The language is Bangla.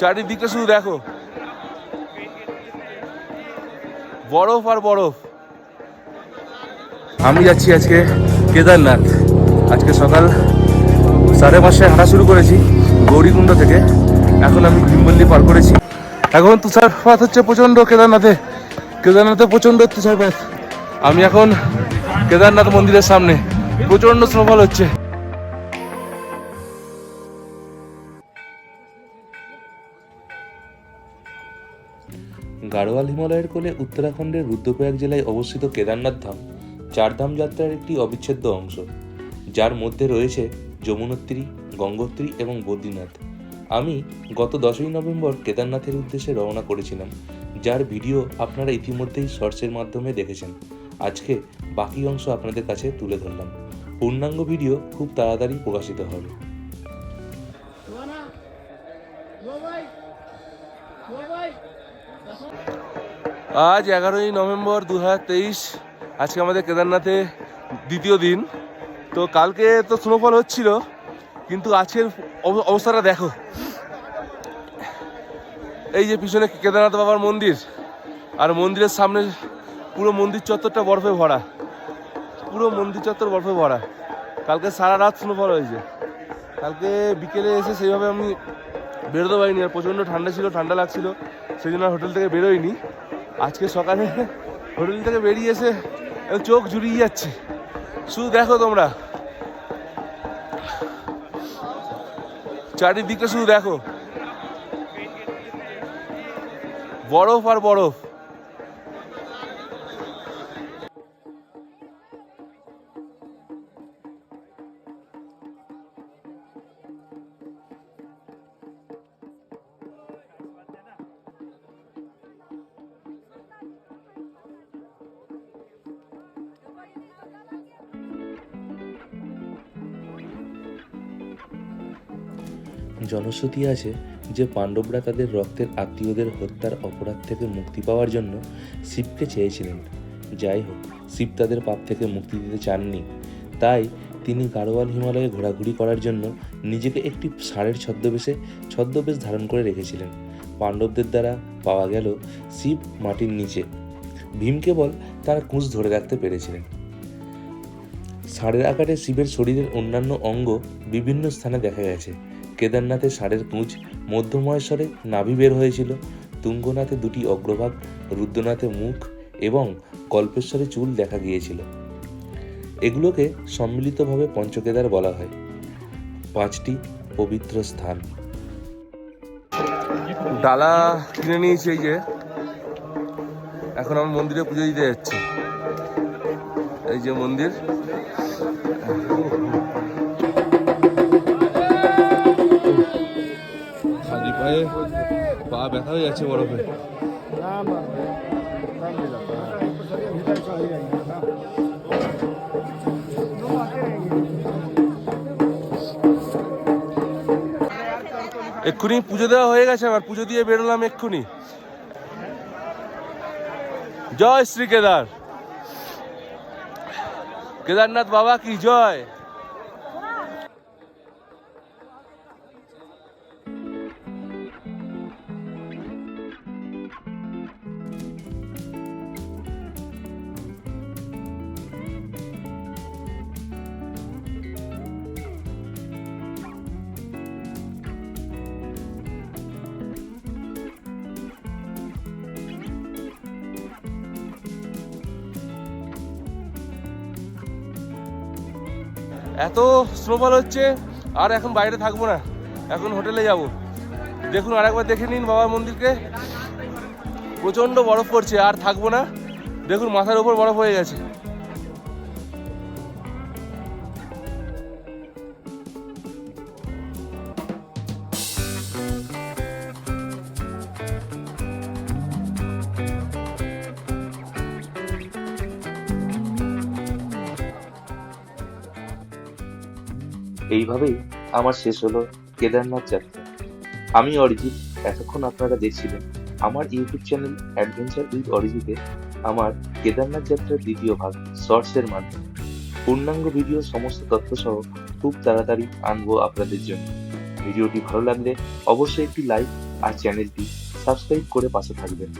চারিদিকটা শুধু দেখো। বরফ আর বরফ। আমি যাচ্ছি আজকে কেদারনাথ। আজকে সকাল সাড়ে পাঁচটায় হাঁটা শুরু করেছি গৌরীকুণ্ড থেকে। এখন আমি ভীমবল্লি পার করেছি। এখন তুষারপাত হচ্ছে প্রচণ্ড কেদারনাথে। কেদারনাথে প্রচণ্ড তুষারপাত। আমি এখন কেদারনাথ মন্দিরের সামনে। প্রচণ্ড স্নোফল হচ্ছে। গাড়োয়াল হিমালয়ের কোলে উত্তরাখণ্ডের রুদ্রপ্রয়াগ জেলায় অবস্থিত কেদারনাথ ধাম, চারধাম যাত্রার একটি অবিচ্ছেদ্য অংশ। যার মধ্যে রয়েছে যমুনোত্রী, গঙ্গোত্রী এবং বদ্রীনাথ। আমি গত দশই নভেম্বর কেদারনাথের উদ্দেশ্যে রওনা করেছিলাম, যার ভিডিও আপনারা ইতিমধ্যেই শর্টসের মাধ্যমে দেখেছেন। আজকে বাকি অংশ আপনাদের কাছে তুলে ধরলাম। পূর্ণাঙ্গ ভিডিও খুব তাড়াতাড়ি প্রকাশিত হবে। আজ এগারোই নভেম্বর দু হাজার তেইশ, আজকে আমাদের কেদারনাথে দ্বিতীয় দিন। তো কালকে তো স্নোফল হচ্ছিল, কিন্তু আজকের অব- অবস্থাটা দেখো। এই যে পিছনে কেদারনাথ বাবার মন্দির, আর মন্দিরের সামনে পুরো মন্দির চত্বরটা বরফে ভরা। পুরো মন্দির চত্বর বরফে ভরা। কালকে সারা রাত স্নোফল হয়েছে। কালকে বিকেলে এসে সেইভাবে আমি বেরোতে পারিনি, আর প্রচণ্ড ঠান্ডা ছিল, ঠান্ডা লাগছিল। সেই জন্য হোটেল থেকে বেরোয়নি। আজকে সকালে হোটেল থেকে বেরিয়ে এসে চোখ জুড়িয়ে যাচ্ছে। শুধু দেখো তোমরা। চারিদিকটা শুধু দেখো। বরফ আর বরফ। জনশ্রুতি আছে যে পাণ্ডবরা তাদের রক্তের আত্মীয়দের হত্যার অপরাধ থেকে মুক্তি পাওয়ার জন্য শিবকে চেয়েছিলেন। যাই হোক, শিব তাদের পাপ থেকে মুক্তি দিতে চাননি। তাই তিনি গাড়োয়াল হিমালয়ে ঘোরাঘুরি করার জন্য নিজেকে একটি ষাঁড়ের ছদ্মবেশে ছদ্মবেশ ধারণ করে রেখেছিলেন। পাণ্ডবদের দ্বারা পাওয়া গেল শিব মাটির নিচে। ভীম কেবল তার কুঁচ ধরে রাখতে পেরেছিলেন। ষাঁড়ের আকারে শিবের শরীরের অন্যান্য অঙ্গ বিভিন্ন স্থানে দেখা গেছে। কেদারনাথে ষাঁড়ের কুঁচ মধ্যমহেশ্বরে নাভি বের হয়েছিল। তুঙ্গনাথে দুটি অগ্রভাগ, রুদ্রনাথে মুখ এবং কল্পেশ্বরে চুল দেখা গিয়েছিল। এগুলোকে সম্মিলিতভাবে পঞ্চকেদার বলা হয়। পাঁচটি পবিত্র স্থান। ডালা কিনে নিয়েছি এই যে। এখন আমি মন্দিরে পুজো দিতে যাচ্ছি। এই যে মন্দির। খালি পা ব্যথা হয়ে যাচ্ছে বরফে। এক্ষুনি পুজো দেওয়া হয়ে গেছে আমার পুজো দিয়ে বেরোলাম এক্ষুনি। জয় শ্রী কেদার। কেদারনাথ বাবা কি জয়? এত স্নোফল হচ্ছে, আর এখন বাইরে থাকব না, এখন হোটেলে যাব। দেখুন আরেকবার দেখে নিন বাবা মন্দিরকে। প্রচণ্ড বরফ পড়ছে, আর থাকব না। দেখুন মাথার উপর বরফ হয়ে গেছে। এইভাবেই আমার শেষ হলো কেদারনাথ যাত্রা। আমি অরিজিৎ, এতক্ষণ আপনারা দেখছিলেন আমার ইউটিউব চ্যানেল অ্যাডভেঞ্চার উইথ অরিজিতে আমার কেদারনাথ যাত্রার দ্বিতীয় ভাগ শর্টসের মাধ্যমে। পূর্ণাঙ্গ ভিডিও সমস্ত তথ্য সহ খুব তাড়াতাড়ি আনব আপনাদের জন্য। ভিডিওটি ভালো লাগলে অবশ্যই একটি লাইক আর চ্যানেলটি সাবস্ক্রাইব করে পাশে থাকবেন।